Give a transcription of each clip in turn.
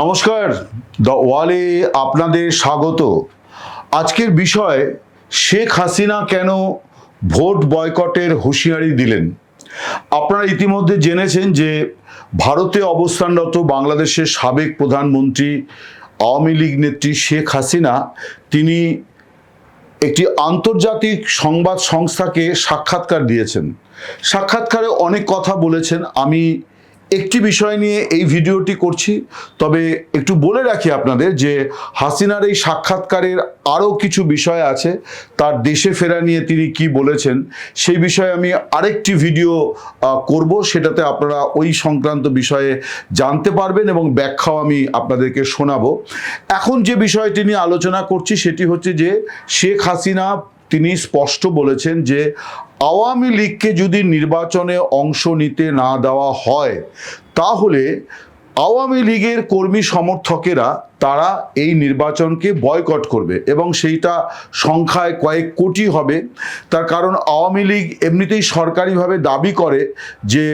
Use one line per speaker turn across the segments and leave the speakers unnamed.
নমস্কার দ্য ওয়ালে আপনাদের স্বাগত। আজকের বিষয়, শেখ হাসিনা কেন ভোট বয়কটের হুঁশিয়ারি দিলেন? আপনারা ইতিমধ্যে জেনেছেন যে ভারতে অবস্থানরত বাংলাদেশের সাবেক প্রধানমন্ত্রী আওয়ামী লীগ নেত্রী শেখ হাসিনা, তিনি একটি আন্তর্জাতিক সংবাদ সংস্থাকে সাক্ষাৎকার দিয়েছেন। সাক্ষাৎকারে অনেক কথা বলেছেন। আমি একটি বিষয় নিয়ে এই ভিডিওটি করছি। তবে একটু বলে রাখি আপনাদের যে হাসিনার এই সাক্ষাৎকারের আরও কিছু বিষয় আছে, তার দেশে ফেরা নিয়ে তিনি কি বলেছেন, সেই বিষয়ে আমি আরেকটি ভিডিও করব। সেটাতে আপনারা ওই সংক্রান্ত বিষয়ে জানতে পারবেন এবং ব্যাখ্যাও আমি আপনাদেরকে শোনাবো। এখন যে বিষয়টি নিয়ে আলোচনা করছি, সেটি হচ্ছে যে শেখ হাসিনা তিনি স্পষ্ট বলেছেন যে আওয়ামী লীগকে যদি নির্বাচনে অংশ নিতে না দেওয়া হয়, তাহলে আওয়ামী লীগের কর্মী সমর্থকেরা, তারা এই নির্বাচনকে বয়কট করবে এবং সেইটা সংখ্যায় কয়েক কোটি হবে। তার কারণ আওয়ামী লীগ এমনিতেই সরকারিভাবে দাবি করে যে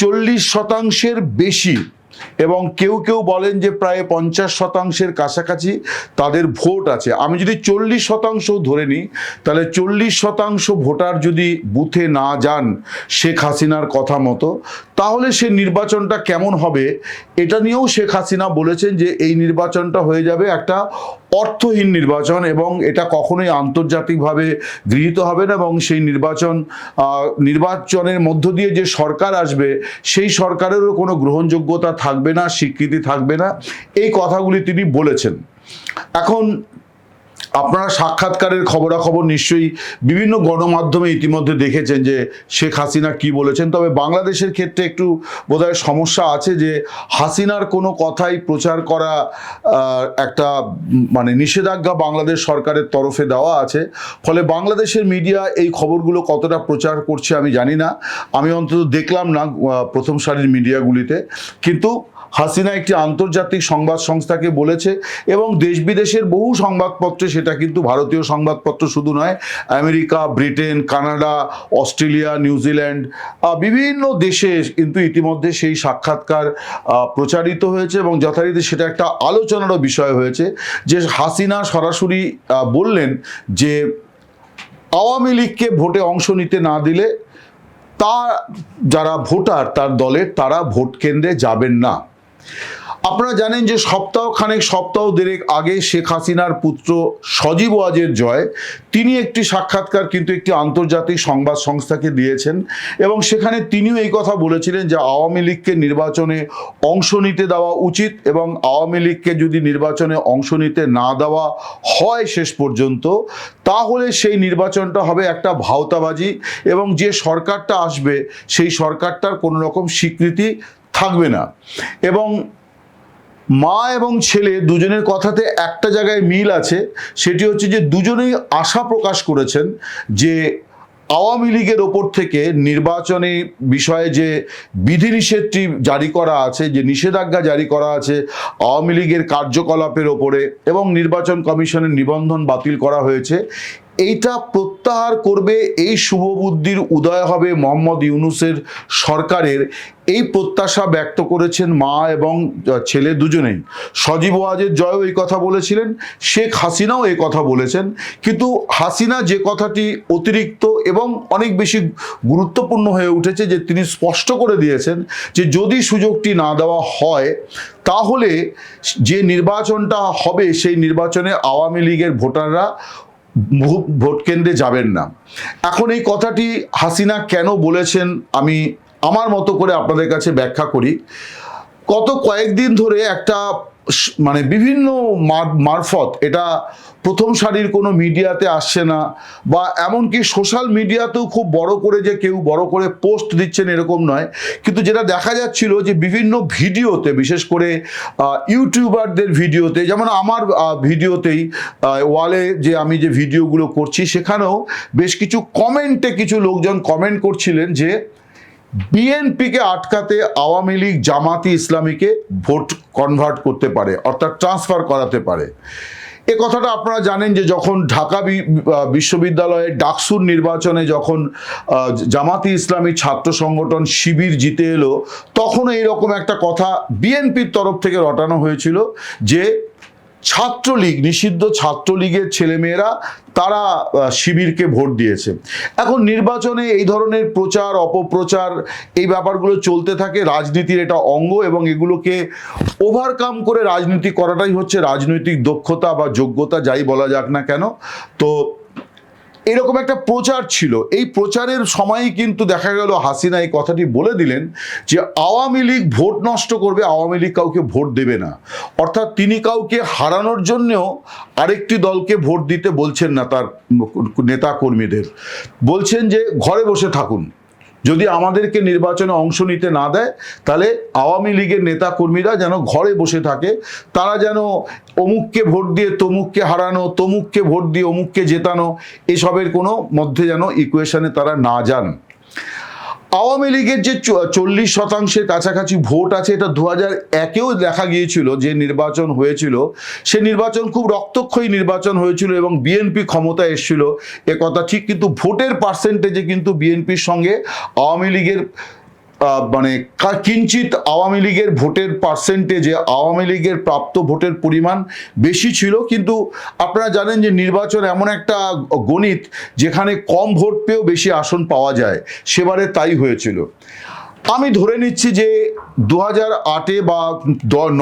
চল্লিশ শতাংশের বেশি এবং কেউ কেউ বলেন যে প্রায় পঞ্চাশ শতাংশের কাছাকাছি তাদের ভোট আছে। আমি যদি চল্লিশ শতাংশ ধরে নিই, তাহলে চল্লিশ শতাংশ ভোটার যদি বুথে না যান শেখ হাসিনার কথা মতো, তাহলে সে নির্বাচনটা কেমন হবে এটা নিয়েও শেখ হাসিনা বলেছেন যে এই নির্বাচনটা হয়ে যাবে একটা অর্থহীন নির্বাচন এবং এটা কখনোই আন্তর্জাতিকভাবে গৃহীত হবে না এবং সেই নির্বাচন নির্বাচনের মধ্য দিয়ে যে সরকার আসবে, সেই সরকারেরও কোনো গ্রহণযোগ্যতা থাকবে না স্বীকৃতি থাকবে না। এই কথাগুলি তিনি বলেছেন। এখন আপনারা সাক্ষাৎকারের খবরাখবর নিশ্চয়ই বিভিন্ন গণমাধ্যমে ইতিমধ্যে দেখেছেন যে শেখ হাসিনা কি বলেছেন। তবে বাংলাদেশের ক্ষেত্রে একটু বোধহয় সমস্যা আছে যে হাসিনার কোনো কথাই প্রচার করা একটা মানে নিষেধাজ্ঞা বাংলাদেশ সরকারের তরফে দেওয়া আছে। ফলে বাংলাদেশের মিডিয়া এই খবরগুলো কতটা প্রচার করছে আমি জানি না। আমি অন্তত দেখলাম না প্রথম সারির মিডিয়াগুলিতে। কিন্তু হাসিনা একটি আন্তর্জাতিক সংবাদ সংস্থাকে বলেছে এবং দেশ বিদেশের বহু সংবাদপত্রে সেটা কিন্তু ভারতীয় সংবাদপত্র শুধু নয়, America, Britain, Canada, Australia New Zealand বিভিন্ন দেশে কিন্তু ইতিমধ্যে সেই সাক্ষাৎকার প্রচারিত হয়েছে এবং যথারীতি সেটা একটা আলোচনারও বিষয় হয়েছে যে হাসিনা সরাসরি বললেন যে আওয়ামী লীগকে ভোটে অংশ নিতে না দিলে তা যারা ভোটার তার দলের, তারা ভোট কেন্দ্রে যাবেন না। আপনারা জানেন যে সপ্তাহ খানেক সপ্তাহ দেড়েক আগে শেখ হাসিনার পুত্র সজীব ওয়াজের জয়, তিনি একটি সাক্ষাৎকার কিন্তু একটি আন্তর্জাতিক সংবাদ সংস্থাকে দিয়েছেন এবং সেখানে তিনিও এই কথা বলেছিলেন যে আওয়ামী লীগকে নির্বাচনে অংশ নিতে দেওয়া উচিত এবং আওয়ামী লীগকে যদি নির্বাচনে অংশ নিতে না দেওয়া হয় শেষ পর্যন্ত, তাহলে সেই নির্বাচনটা হবে একটা ভাওতাবাজি এবং যে সরকারটা আসবে, সেই সরকারটার কোনো রকম স্বীকৃতি থাকবে না। এবং মা এবং ছেলে দুজনের কথাতে একটা জায়গায় মিল আছে, সেটি হচ্ছে যে দুজনেই আশা প্রকাশ করেছেন যে আওয়ামী লীগের ওপর থেকে নির্বাচনী বিষয়ে যে বিধিনিষেধটি জারি করা আছে, যে নিষেধাজ্ঞা জারি করা আছে, আওয়ামী লীগের কার্যকলাপের ওপরে এবং নির্বাচন কমিশনের নিবন্ধন বাতিল করা হয়েছে এইটা প্রত্যাহার করবে, এই শুভবুদ্ধির উদয় হবে মোহাম্মদ ইউনুসের সরকারের। এই প্রত্যাশা ব্যক্ত করেছেন মা এবং ছেলে দুজনেই। সজীব ওয়াজের জয়ও এই কথা বলেছিলেন, শেখ হাসিনাও এই কথা বলেছেন। কিন্তু হাসিনা যে কথাটি অতিরিক্ত এবং অনেক বেশি গুরুত্বপূর্ণ হয়ে উঠেছে যে তিনি স্পষ্ট করে দিয়েছেন যে যদি সুযোগটি না দেওয়া হয়, তাহলে যে নির্বাচনটা হবে সেই নির্বাচনে আওয়ামী লীগের ভোটাররা ভোট কেন্দ্রে যাবেন না। এখন এই কথাটি হাসিনা কেন বলেছেন আমি আমার মতো করে আপনাদের কাছে ব্যাখ্যা করি। গত কয়েকদিন ধরে একটা মানে বিভিন্ন মারফত এটা প্রথম সারির কোনো মিডিয়াতে আসছে না বা এমনকি সোশ্যাল মিডিয়াতেও খুব বড় করে যে কেউ বড় করে পোস্ট দিচ্ছেন এরকম নয়। কিন্তু যেটা দেখা যাচ্ছিল যে বিভিন্ন ভিডিওতে, বিশেষ করে ইউটিউবারদের ভিডিওতে, যেমন আমার ভিডিওতেই ওয়ালে যে আমি যে ভিডিওগুলো করছি, সেখানেও বেশ কিছু কমেন্টে কিছু লোকজন কমেন্ট করছিলেন যে বিএনপিকে আটকাতে আওয়ামী লীগ জামাতি ইসলামীকে ভোট কনভার্ট করতে পারে অর্থাৎ ট্রান্সফার করাতে পারে। এ কথাটা আপনারা জানেন যে যখন ঢাকা বি- আহ, বিশ্ববিদ্যালয়ের ডাকসুর নির্বাচনে যখন জামাতি ইসলামী ছাত্র সংগঠন শিবির জিতে এলো তখন এইরকম একটা কথা বিএনপির তরফ থেকে রটানো হয়েছিল যে ছাত্রলীগ, নিষিদ্ধ ছাত্রলীগের ছেলেমেয়েরা, তারা শিবিরকে ভোট দিয়েছে। এখন নির্বাচনে এই ধরনের প্রচার, অপপ্রচার, এই ব্যাপারগুলো চলতে থাকে, রাজনীতির এটা অঙ্গ এবং এগুলোকে ওভারকাম করে রাজনীতি করাটাই হচ্ছে রাজনৈতিক দক্ষতা বা যোগ্যতা, যাই বলা যাক না কেন। তো এরকম একটা প্রচার ছিল। এই প্রচারের সময়ই কিন্তু দেখা গেল হাসিনা এই কথাটি বলে দিলেন যে, আওয়ামী লীগ ভোট নষ্ট করবে, আওয়ামী লীগ কাউকে ভোট দেবে না। অর্থাৎ তিনি কাউকে হারানোর জন্যও আরেকটি দলকে ভোট দিতে বলছেন না তার নেতা কর্মীদের। বলছেন যে, ঘরে বসে থাকুন। যদি আমাদেরকে নির্বাচনে অংশ নিতে না দেয়, তাহলে আওয়ামী লীগের নেতা কর্মীরা যেন ঘরে বসে থাকে, তারা যেন অমুককে ভোট দিয়ে তমুককে হারানো, তমুককে ভোট দিয়ে অমুককে জেতানো, এসবের কোনো মধ্যে যেন ইকুয়েশানে তারা না যান। আওয়ামী লীগের যে চল্লিশ শতাংশের কাছাকাছি ভোট আছে, এটা দু হাজার একেও দেখা গিয়েছিল যে নির্বাচন হয়েছিল। সে নির্বাচন খুব রক্তক্ষয়ী নির্বাচন হয়েছিল এবং বিএনপি ক্ষমতায় এসেছিল। এ কথা ঠিক কিন্তু ভোটের পার্সেন্টেজে কিন্তু বিএনপির সঙ্গে আওয়ামী লীগের মানে কিঞ্চিত আওয়ামী লীগের ভোটের পার্সেন্টেজে আওয়ামী লীগের প্রাপ্ত ভোটের পরিমাণ বেশি ছিল। কিন্তু আপনারা জানেন যে নির্বাচন এমন একটা গণিত যেখানে কম ভোট পেয়েও বেশি আসন পাওয়া যায়। সেবারে তাই হয়েছিল। আমি ধরে নিচ্ছি যে দু হাজার আটে বা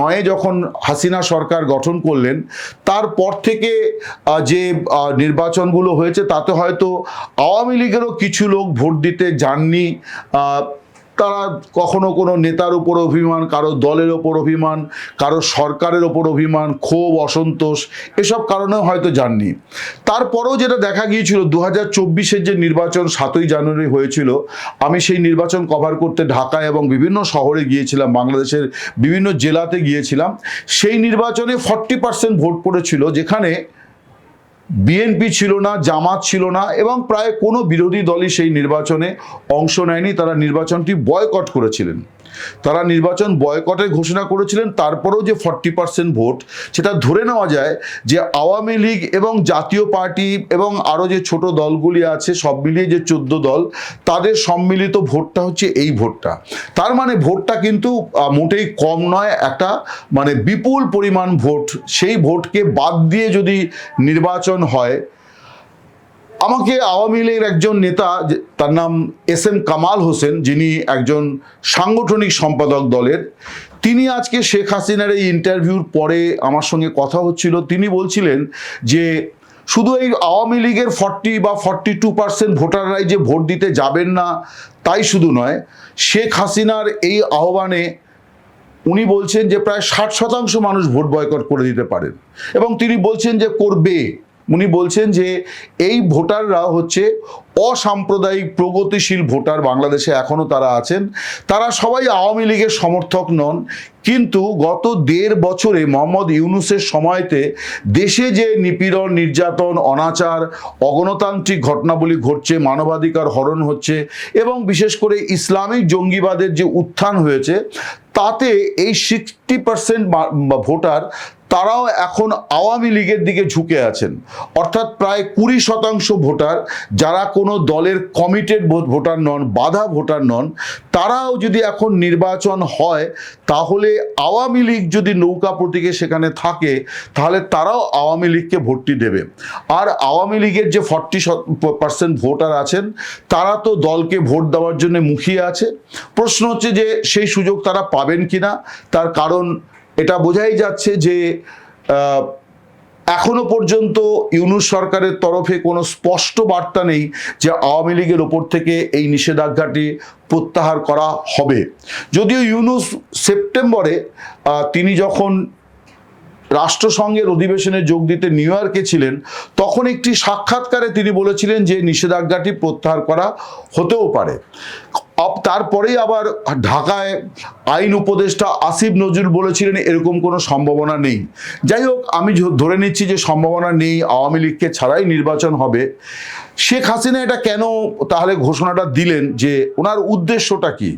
নয়ে যখন হাসিনা সরকার গঠন করলেন, তারপর থেকে যে নির্বাচনগুলো হয়েছে, তাতে হয়তো আওয়ামী লীগেরও কিছু লোক ভোট দিতে যাননি। তারা কখনো কোনো নেতার ওপর অভিমান, কারও দলের ওপর অভিমান, কারও সরকারের ওপর অভিমান, ক্ষোভ, অসন্তোষ এসব কারণেও হয়তো যাননি। তারপরেও যেটা দেখা গিয়েছিল দু হাজার যে নির্বাচন সাতই জানুয়ারি হয়েছিল, আমি সেই নির্বাচন কভার করতে ঢাকা এবং বিভিন্ন শহরে গিয়েছিলাম, বাংলাদেশের বিভিন্ন জেলাতে গিয়েছিলাম। সেই নির্বাচনে ফর্টি পার্সেন্ট ভোট পড়েছিল, যেখানে বিএনপি ছিল না, জামাত ছিল না এবং প্রায় কোনো বিরোধী দলই সেই নির্বাচনে অংশ নেয়নি। তারা নির্বাচনটি বয়কট করেছিলেন। তারা নির্বাচন বয়কটের ঘোষণা করেছিলেন, তারপরেও যে ফর্টি পার্সেন্ট ভোট, সেটা ধরে নেওয়া যায় যে আওয়ামী লীগ এবং জাতীয় পার্টি এবং আরও যে ছোট দলগুলি আছে, সব মিলিয়ে যে চোদ্দ দল, তাদের সম্মিলিত ভোটটা হচ্ছে এই ভোটটা। তার মানে ভোটটা কিন্তু মোটেই কম নয়, একটা মানে বিপুল পরিমাণ ভোট। সেই ভোটকে বাদ দিয়ে যদি নির্বাচন হয় আমাকে আওয়ামী লীগের একজন নেতা তার নাম এস এম কামাল হোসেন, যিনি একজন সাংগঠনিক সম্পাদক দলের, তিনি আজকে শেখ হাসিনার এই ইন্টারভিউর পরে আমার সঙ্গে কথা হচ্ছিল। তিনি বলছিলেন যে, শুধু এই আওয়ামী লীগের ফর্টি বা ফর্টি টু পার্সেন্ট ভোটাররাই যে ভোট দিতে যাবেন না, তাই শুধু নয়, শেখ হাসিনার এই আহ্বানে উনি বলছেন যে প্রায় ষাট শতাংশ মানুষ ভোট বয়কট করে দিতে পারেন। এবং তিনি বলছেন যে করবে। উনি বলছেন যে এই ভোটাররা হচ্ছে অসাম্প্রদায়িক, প্রগতিশীল ভোটার বাংলাদেশে এখনও তারা আছেন। তারা সবাই আওয়ামী লীগের সমর্থক নন। কিন্তু গত দেড় বছরে মোহাম্মদ ইউনুসের সময়তে দেশে যে নিপীড়ন, নির্যাতন, অনাচার, অগণতান্ত্রিক ঘটনাবলী ঘটছে, মানবাধিকার হরণ হচ্ছে এবং বিশেষ করে ইসলামিক জঙ্গিবাদের যে উত্থান হয়েছে, তাতে এই সিক্সটি পার্সেন্ট ভোটার তারাও এখন আওয়ামী লীগের দিকে ঝুঁকে আছেন। অর্থাৎ প্রায় কুড়ি শতাংশ ভোটার যারা কোনো দলের কমিটেড ভোটার নন, বাধা ভোটার নন, তারাও যদি এখন নির্বাচন হয়, তাহলে আওয়ামী লীগ যদি নৌকা প্রতীকে সেখানে থাকে, তাহলে তারাও আওয়ামী লীগকে ভোটটি দেবে। আর আওয়ামী লীগের যে ফর্টি পার্সেন্ট ভোটার আছেন, তারা তো দলকে ভোট দেওয়ার জন্য মুখিয়ে আছে। প্রশ্ন হচ্ছে যে সেই সুযোগ তারা পাবেন কিনা? তার কারণ এটা বোঝাই যাচ্ছে যে এখনও পর্যন্ত ইউনুস সরকারের তরফে কোনো স্পষ্ট বার্তা নেই যে আওয়ামী লীগের ওপর থেকে এই নিষেধাজ্ঞাটি প্রত্যাহার করা হবে। যদিও ইউনুস সেপ্টেম্বরে তিনি যখন রাষ্ট্রসংঘের অধিবেশনে যোগ দিতে নিউ ইয়র্কে ছিলেন, তখন একটি সাক্ষাৎকারে তিনি বলেছিলেন যে নিষেধাজ্ঞাটি প্রত্যাহার করা হতেও পারে। তারপরেই আবার ঢাকায় আইন উপদেষ্টা আসিফ নজরুল বলেছিলেন, এরকম কোনো সম্ভাবনা নেই। যাই হোক, আমি ধরে নিচ্ছি যে সম্ভাবনা নেই, আওয়ামী লীগকে ছাড়াই নির্বাচন হবে। শেখ হাসিনা এটা কেন তাহলে ঘোষণাটা দিলেন যে ওনার উদ্দেশ্যটা কি?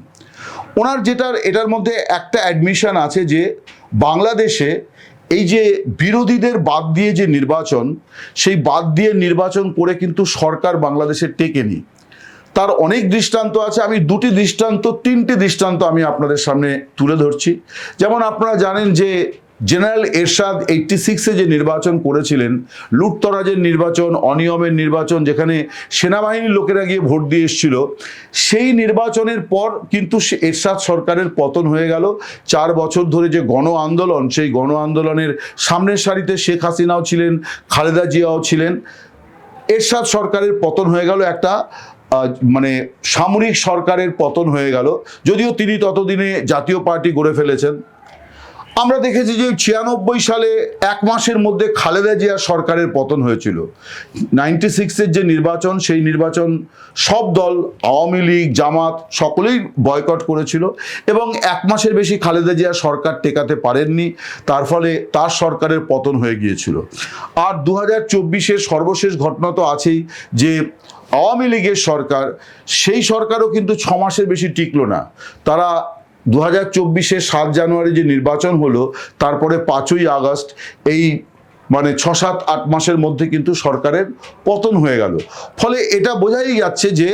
ওনার যেটার, এটার মধ্যে একটা অ্যাডমিশন আছে যে বাংলাদেশে এই যে বিরোধীদের বাদ দিয়ে যে নির্বাচন, সেই বাদ দিয়ে নির্বাচন করে কিন্তু সরকার বাংলাদেশের টেকেনি। তার অনেক দৃষ্টান্ত আছে। আমি দুটি দৃষ্টান্ত, তিনটি দৃষ্টান্ত আমি আপনাদের সামনে তুলে ধরছি। যেমন আপনারা জানেন যে জেনারেল এরশাদ এইটটি সিক্সে যে নির্বাচন করেছিলেন, লুটতরাজের নির্বাচন, অনিয়মের নির্বাচন, যেখানে সেনাবাহিনীর লোকেরা গিয়ে ভোট দিয়ে এসেছিল, সেই নির্বাচনের পর কিন্তু এরশাদ সরকারের পতন হয়ে গেল। চার বছর ধরে যে গণ আন্দোলন, সেই গণ আন্দোলনের সামনের সারিতে শেখ হাসিনাও ছিলেন, খালেদা জিয়াও ছিলেন। এরশাদ সরকারের পতন হয়ে গেল একটা মানে সামরিক সরকারের পতন হয়ে গেল। যদিও তিনি ততদিনে জাতীয় পার্টি গড়ে ফেলেছেন। আমরা দেখেছি যে ছিয়ানব্বই সালে এক মাসের মধ্যে খালেদা জিয়া সরকারের পতন হয়েছিল। নাইনটি সিক্সের যে নির্বাচন, সেই নির্বাচন সব দল, আওয়ামী লীগ, জামাত সকলেই বয়কট করেছিল এবং এক মাসের বেশি খালেদা জিয়া সরকার টেকাতে পারেননি। তার ফলে তার সরকারের পতন হয়ে গিয়েছিল। আর দু হাজার সর্বশেষ ঘটনা তো আছেই যে আওয়ামী লীগের সরকার, সেই সরকারও কিন্তু ছ মাসের বেশি টিকলো না। তারা দু হাজার চব্বিশে সাত জানুয়ারি যে নির্বাচন হলো, তারপরে পাঁচই আগস্ট এই মানে ছ, সাত, আট মাসের মধ্যে কিন্তু সরকারের পতন হয়ে গেল। ফলে এটা বোঝাই যাচ্ছে যে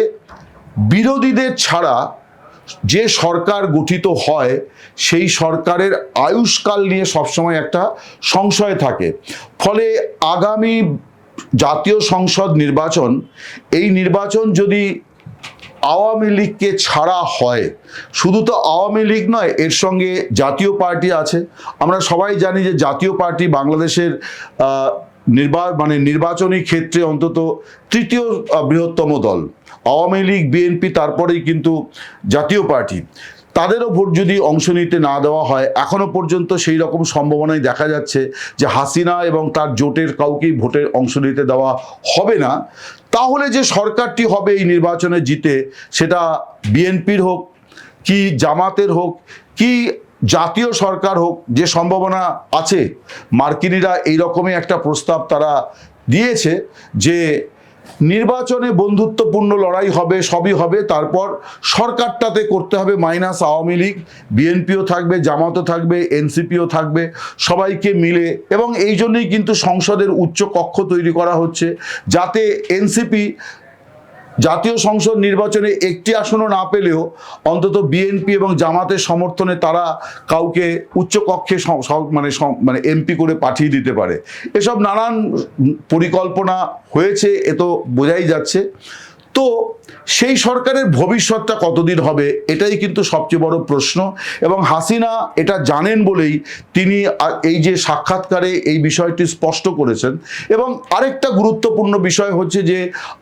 বিরোধীদের ছাড়া যে সরকার গঠিত হয়, সেই সরকারের আয়ুষ্কাল নিয়ে সবসময় একটা সংশয় থাকে। ফলে আগামী জাতীয় সংসদ নির্বাচন, এই নির্বাচন যদি আওয়ামী লীগকে ছাড়া হয়, শুধু তো আওয়ামী লীগ নয়, এর সঙ্গে জাতীয় পার্টি আছে। আমরা সবাই জানি যে জাতীয় পার্টি বাংলাদেশের নির্বা মানে নির্বাচনী ক্ষেত্রে অন্তত তৃতীয় বৃহত্তম দল। আওয়ামী লীগ, বিএনপি, তারপরেই কিন্তু জাতীয় পার্টি। তাদেরও ভোট যদি অংশ নিতে না দেওয়া হয়, এখনও পর্যন্ত সেই রকম সম্ভাবনাই দেখা যাচ্ছে যে হাসিনা এবং তার জোটের কাউকেই ভোটের অংশ নিতে দেওয়া হবে না। তাহলে যে সরকারটি হবে এই নির্বাচনে জিতে, সেটা বিএনপির হোক, কি জামাতের হোক, কি জাতীয় সরকার হোক, যে সম্ভাবনা আছে, মার্কিনিরা এই রকমই একটা প্রস্তাব তারা দিয়েছে যে নির্বাচনে বন্ধুত্বপূর্ণ লড়াই হবে, সবই হবে। তারপর সরকারটাতে করতে হবে মাইনাস আওয়ামী লীগ। বিএনপিও থাকবে, জামাতও থাকবে, এনসিপিও থাকবে, সবাইকে মিলে। এবং এই জন্যই কিন্তু সংসদের উচ্চ কক্ষ তৈরি করা হচ্ছে, যাতে এনসিপি জাতীয় সংসদ নির্বাচনে একটি আসনও না পেলেও অন্তত বিএনপি এবং জামাতের সমর্থনে তারা কাউকে উচ্চকক্ষে মানে মানে এমপি করে পাঠিয়ে দিতে পারে। এসব নানান পরিকল্পনা হয়েছে, এ তো বোঝাই যাচ্ছে। তো সেই সরকারের ভবিষ্যৎটা কতদিন হবে, এটাই কিন্তু সবচেয়ে বড় প্রশ্ন। এবং হাসিনা এটা জানেন বলেই তিনি এই যে সাক্ষাৎকারে এই বিষয়টি স্পষ্ট করেছেন। এবং আরেকটা গুরুত্বপূর্ণ বিষয় হচ্ছে যে,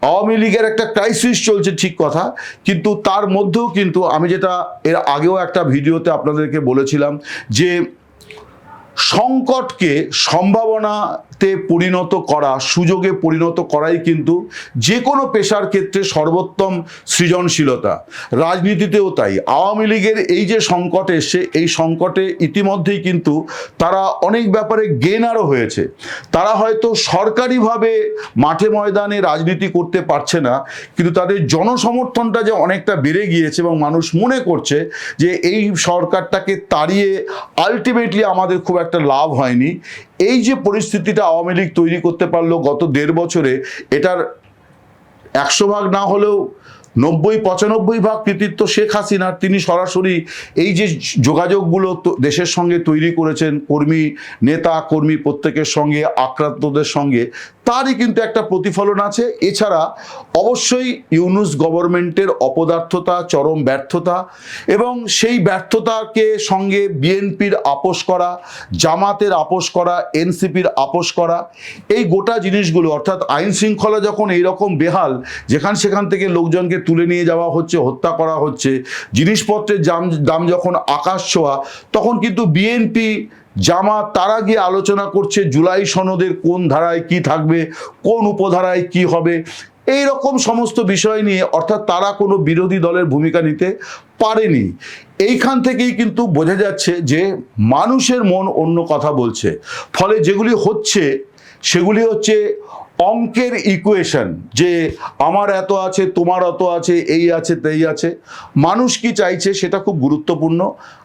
আওয়ামী লীগের একটা ক্রাইসিস চলছে ঠিক কথা, কিন্তু তার মধ্যেও কিন্তু আমি যেটা এর আগেও একটা ভিডিওতে আপনাদেরকে বলেছিলাম যে সংকটকে সম্ভাবনাতে পরিণত করা, সুযোগে পরিণত করাই কিন্তু যে কোনো পেশার ক্ষেত্রে সর্বোত্তম সৃজনশীলতা। রাজনীতিতেও তাই। আওয়ামী লীগের এই যে সংকট এসছে, এই সংকটে ইতিমধ্যেই কিন্তু তারা অনেক ব্যাপারে গেনারও হয়েছে। তারা হয়তো সরকারিভাবে মাঠে ময়দানে রাজনীতি করতে পারছে না, কিন্তু তাদের জনসমর্থনটা যে অনেকটা বেড়ে গিয়েছে এবং মানুষ মনে করছে যে এই সরকারটাকে তাড়িয়ে আলটিমেটলি আমাদের খুব একটা লাভ হয়নি। এই যে পরিস্থিতিটা আওয়ামী লীগ তৈরি করতে পারল গত দেড় বছরে, এটার একশো ভাগ না হলেও নব্বই, পঁচানব্বই ভাগ কৃতিত্ব শেখ হাসিনার। তিনি সরাসরি এই যে যোগাযোগগুলো দেশের সঙ্গে তৈরি করেছেন, কর্মী নেতা, কর্মী প্রত্যেকের সঙ্গে, আক্রান্তদের সঙ্গে তারই কিন্তু একটা প্রতিফলন আছে। এছাড়া অবশ্যই ইউনুস গভর্নমেন্টের অপদার্থতা, চরম ব্যর্থতা এবং সেই ব্যর্থতাকে সঙ্গে বিএনপির আপোষ করা, জামাতের আপোষ করা, এনসিপির আপোষ করা, এই গোটা জিনিসগুলো অর্থাৎ আইন শৃঙ্খলা যখন এইরকম বেহাল, যেখান সেখান থেকে লোকজনকে তুলে নিয়ে যাওয়া হচ্ছে, হত্যা করা হচ্ছে, জিনিসপত্রের দাম দাম যখন আকাশ ছোঁয়া, তখন কিন্তু বিএনপি জামাত তারা গিয়ে আলোচনা করছে জুলাই সনদের কোন ধারায় কি থাকবে, কোন উপধারায় কি হবে এই রকম সমস্ত বিষয় নিয়ে অর্থাৎ তারা কোনো বিরোধী দলের ভূমিকা নিতে পারেনি। এইখান থেকেই কিন্তু বোঝা যাচ্ছে যে মানুষের মন অন্য কথা বলছে। ফলে যেগুলি হচ্ছে, সেগুলি হচ্ছে অঙ্কের ইকুয়েশন যে আমার এত আছে, তোমার অত আছে, এই আছে, তেই আছে। মানুষ কি চাইছে সেটা খুব গুরুত্বপূর্ণ।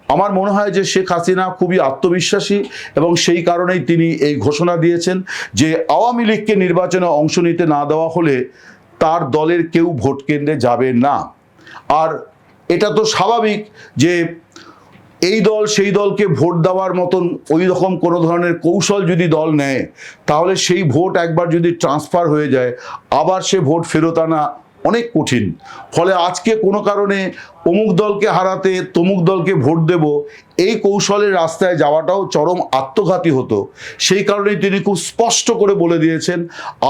আমার মনে হয় যে শেখ হাসিনা খুবই আত্মবিশ্বাসী এবং সেই কারণেই তিনি এই ঘোষণা দিয়েছেন যে আওয়ামী লীগকে নির্বাচনে অংশ নিতে না দেওয়া হলে তার দলের কেউ ভোট কেন্দ্রে যাবে না। আর এটা তো স্বাভাবিক যে এই দল সেই দলকে ভোট দেওয়ার মতন ওই রকম কোনো ধরনের কৌশল যদি দল নেয়, তাহলে সেই ভোট একবার যদি ট্রান্সফার হয়ে যায়, আবার সে ভোট ফেরত আনা অনেক কঠিন। ফলে আজকে কোনো কারণে অমুক দলকে হারাতে তমুক দলকে ভোট দেব, এই কৌশলের রাস্তায় যাওয়াটাও চরম আত্মঘাতী হতো। সেই কারণেই তিনি খুব স্পষ্ট করে বলে দিয়েছেন,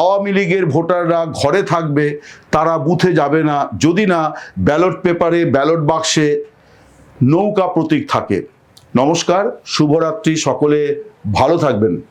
আওয়ামী লীগের ভোটাররা ঘরে থাকবে, তারা বুথে যাবে না। যদি না, ব্যালট পেপারে, ব্যালট বাক্সে নৌকা প্রতীক থাকে। নমস্কার শুভরাত্রি সকলে ভালো থাকবেন।